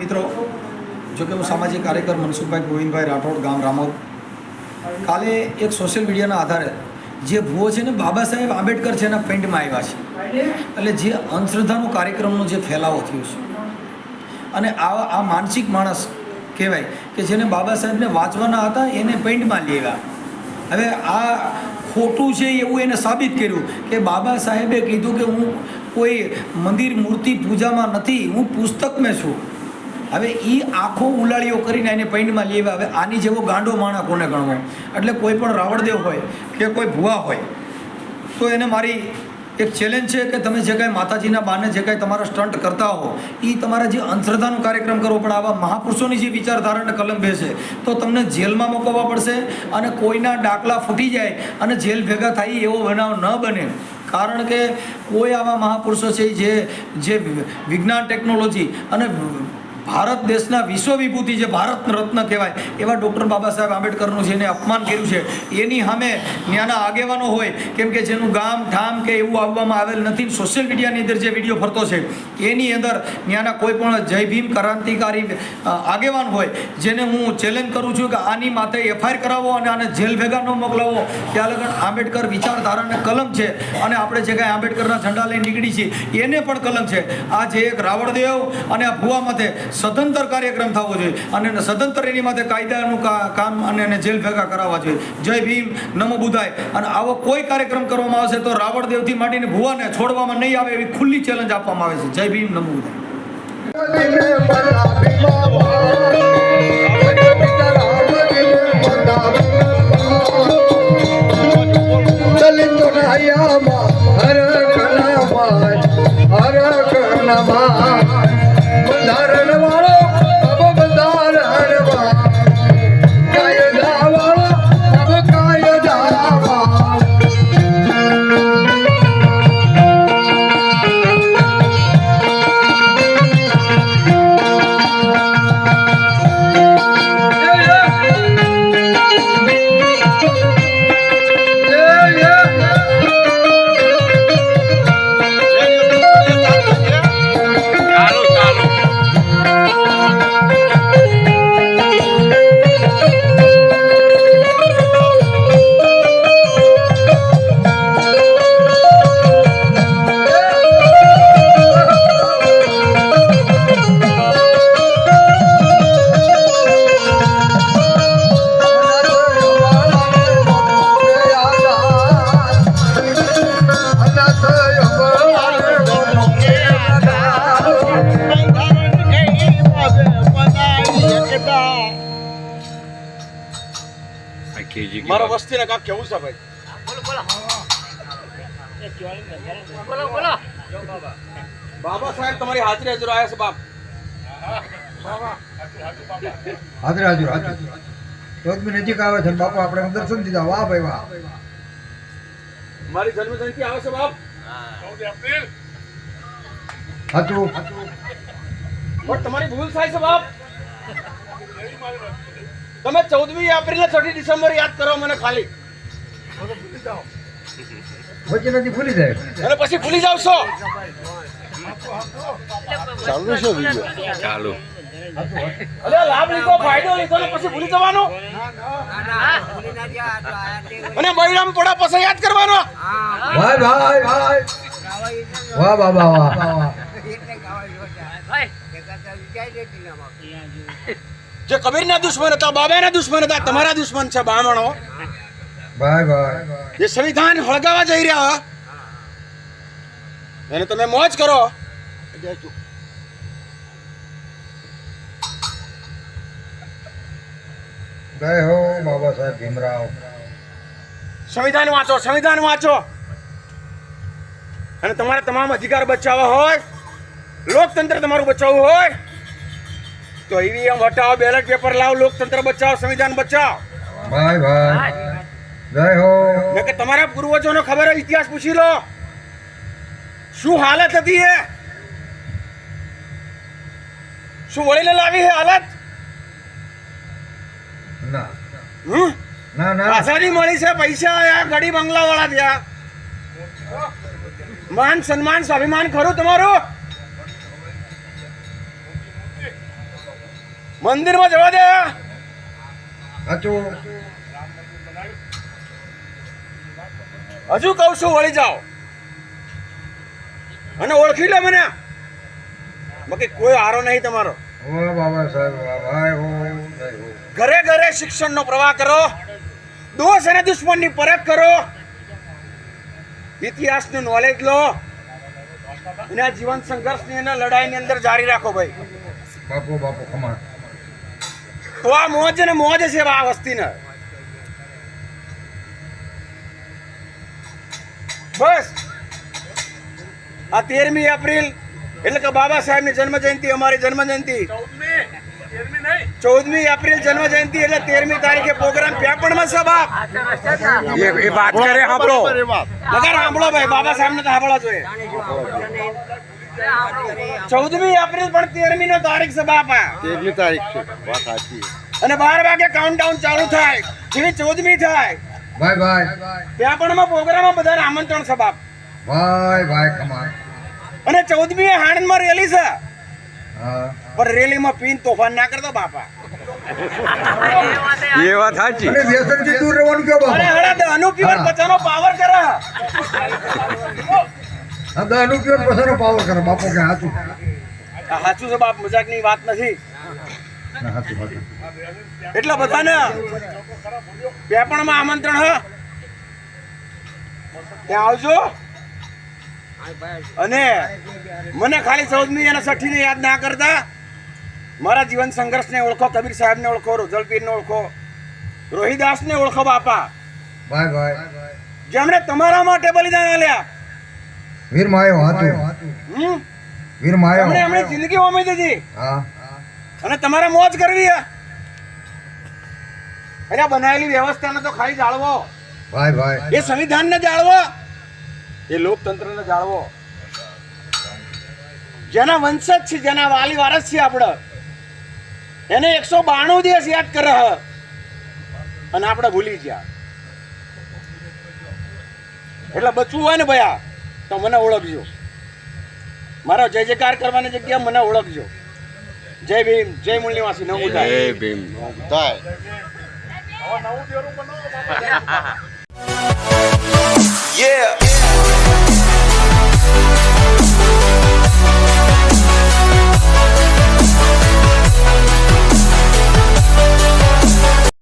મિત્રો જો કે હું સામાજિક કાર્યકર મનસુખભાઈ ગોવિંદભાઈ રાઠોડ, ગામ રામોદ. કાલે એક સોશિયલ મીડિયાના આધારે જે ભૂવો છે ને બાબા સાહેબ આંબેડકર છે એના પેન્ટમાં આવ્યા છે. એટલે જે અંધશ્રદ્ધાનો કાર્યક્રમનો જે ફેલાવો થયો છે. અને આ આ માનસિક માણસ કહેવાય કે જેને બાબા સાહેબને વાંચવાના હતા, એને પેન્ટમાં લેવા હવે આ ખોટું છે એવું એને સાબિત કર્યું કે બાબા સાહેબે કીધું કે હું કોઈ મંદિર મૂર્તિ પૂજામાં નથી, હું પુસ્તકમાં છું. હવે એ આખો ઉલાળીઓ કરીને એને પૈંડમાં લેવા હવે આની જેવો ગાંડો માણા કોને ગણવો? એટલે કોઈ પણ રાવણદેવ હોય કે કોઈ ભુવા હોય, તો એને મારી એક ચેલેન્જ છે કે તમે જે કાંઈ માતાજીના બાને જે કાંઈ તમારા સ્ટન્ટ કરતા હો એ તમારા જે અંધશ્રદ્ધાનો કાર્યક્રમ કરવો પણ આવા મહાપુરુષોની જે વિચારધારાને કલમ બેસે, તો તમને જેલમાં મોકલવા પડશે અને કોઈના ડાકલા ફૂટી જાય અને જેલ ભેગા થાય એવો બનાવ ન બને. કારણ કે કોઈ આવા મહાપુરુષો છે જે જે વિજ્ઞાન ટેકનોલોજી અને ભારત દેશના વિશ્વ વિભૂતિ જે ભારત રત્ન કહેવાય, એવા ડૉક્ટર બાબા સાહેબ આંબેડકરનું જેને અપમાન કર્યું છે, એની સામે ત્યાંના આગેવાનો હોય, કેમ કે જેનું ગામ ઠામ કે એવું આવવામાં આવેલ નથી સોશિયલ મીડિયાની અંદર જે વીડિયો ફરતો છે, એની અંદર ત્યાંના કોઈ પણ જય ભીમ ક્રાંતિકારી આગેવાન હોય, જેને હું ચેલેન્જ કરું છું કે આની માથે એફઆઈઆર કરાવો અને આને જેલ ભેગા ન મોકલાવો, ત્યાં લગન આંબેડકર વિચારધારાને કલમ છે અને આપણે જે કાંઈ આંબેડકરના ઝંડા લઈને નીકળી છીએ, એને પણ કલમ છે. આ જે એક રાવણદેવ અને આ ભુવા માથે સદંતર કાર્યક્રમ થવો જોઈએ અને સદંતર એની માટે કાયદાનું કામ અને એને જેલ ભેગા કરાવવા જોઈએ. જય ભીમ, નમો બુધાય. અને આવો કોઈ કાર્યક્રમ કરવામાં આવશે તો રાવણદેવથી માંડીને ભુવાને છોડવામાં નહીં આવે એવી ખુલ્લી ચેલેન્જ આપવામાં આવે છે. જય ભીમ, નમો બુધાય. દલિત રાયામાં હર કણમાં હર કણમાં મારા વસ્તીને કાક કેવું છે ભાઈ? બાબા સાહેબ તમારી હાજરી હાજર આવ્યા છે બાપ. હાજર હાજર હાજર. ચૌદમી નજીક આવે છે બાપુ આપણે દર્શન દીધા. વાહ ભાઈ વાહ. મારી જન્મ જયંતિ આવે છે બાપ. સાચું પણ તમારી ભૂલ થાય છે બાપ. તમે ચૌદમી એપ્રિલ ને છઠ્ઠી ડિસેમ્બર યાદ કરો મને ખાલી. વચ્ચે નથી ભૂલી જાય. અને પછી ભૂલી જાવ છો. ચાલુ અરે લાભ લીધો ફાયદો લીધો ને પછી ભૂલી જવાનો? અને બૈરામ પોડા પછી યાદ કરવાનો? ભાઈ ભાઈ ભાઈ. વાહ વાહ વાહ જે કબીરના દુશ્મન હતા બાબાના દુશ્મન હતા તમારા દુશ્મન છે બામણો. જે સંવિધાન હળગાવા જઈ રહ્યા. એને તમે મોજ કરો. જય હો બાબા સાહેબ ભીમરાવ. સંવિધાન વાંચો સંવિધાન વાંચો. અને તમારા તમામ અધિકાર બચાવવા હોય લોકતંત્ર તમારું બચાવવું હોય તો ઈવીએમ હટાવો બેલેટ પેપર લાવો લોકતંત્ર બચાવો સંવિધાન બચાવો. ભાઈ ભાઈ જય હો. ને કે તમારા પૂર્વજોનો ખબર હોય ઇતિહાસ પૂછી લો. શું હાલત હતી એ? શું વળીને લાવી હે હાલત? ના. હમ? ના ના. આઝાદી મળી છે પૈસા આયા ગાડી બંગલા વાળા થયા. માન સન્માન સ્વાભિમાન ખરું તમારું? મંદિરમાં જવા દે. હજુ કહું છું વળી જાઓ. અને ઓળખી લે મને. બાકી કોઈ આરો નહીં તમારો. ઘરે ઘરે શિક્ષણનો પ્રવાહ કરો. દોષ અને દુશ્મનની પરખ કરો. ઇતિહાસનું નોલેજ લો. અને આ જીવન સંઘર્ષની અને લડાઈની અંદર જારી રાખો ભાઈ. બાપુ બાપુ કમાણ તો આ મોજ ને મોજ છે આ વસ્તીને. બસ. આ તેરમી એપ્રિલ એટલે કે બાબા સાહેબની જન્મ જયંતિ અમારી જન્મ જયંતિ ચૌદમી એપ્રિલ જન્મ જયંતિ એટલે તેરમી તારીખે પ્રોગ્રામ પેપણમાં માં બાપ. એ વાત કરે સાંભળો. લગાડ સાંભળો ભાઈ બાબા સાહેબને તો સાંભળવા જોઈએ. ચૌદમી એપ્રિલ પણ તેરમી નો તારીખ છે બાપા. તેરમી તારીખ છે. વાત સાચી અને બાર વાગે કાઉન્ટડાઉન ચાલુ થાય. જેવી ચૌદમી થાય. ભાઈ ભાઈ ત્યાં પણ પ્રોગ્રામમાં બધાને આમંત્રણ છે બાપ. ભાઈ ભાઈ કમાલ અને ચૌદમી એ હાણંદમાં રેલી છે. હા. પણ રેલીમાં પીન તોફાન ના કરતો બાપા. એ વાત સાચી. વ્યસનથી દૂર રહેવાનું કયો અરે હળા દહનું પીવન બચાનો પાવર કરે. આ દહનું પીવો ને પાવર કરે બાપો કે સાચું સાચું છે બાપ મજાકની વાત નથી. એટલા બધાને? પેપણમાં આમંત્રણ હ? ત્યાં આવજો. અને મને ખાલી ચૌદમી અને છઠ્ઠીને યાદ ના કરતા મારા જીવન સંઘર્ષને ઓળખો કબીર સાહેબને ઓળખો રોજલપીરને ઓળખો રોહિદાસને ઓળખો બાપા. જેમણે તમારા માટે બલિદાન આલ્યા. વીર માયો હતું. વીર માયો એમણે એમણે જિંદગી હોમી દીધી. હા. અને તમારે મોજ કરવી અરે બનાવેલી વ્યવસ્થાને તો ખાલી જાળવો. ભાઈ ભાઈ. એ સંવિધાનને જાળવો. એ લોકતંત્રને જાળવો. જેના વંશજ છે જેના વાલી વારસ છે આપણે એને એકસો બાણું દિવસ યાદ કરે હ. અને આપણે ભૂલી ગયા. એટલે બચવું હોય ને ભયા. તો મને ઓળખજો. મારો જય જયકાર કરવાની જગ્યા મને ઓળખજો. જય ભીમ જય મૂલ્યવાસી નવું થાય જય ભીમ. થાય.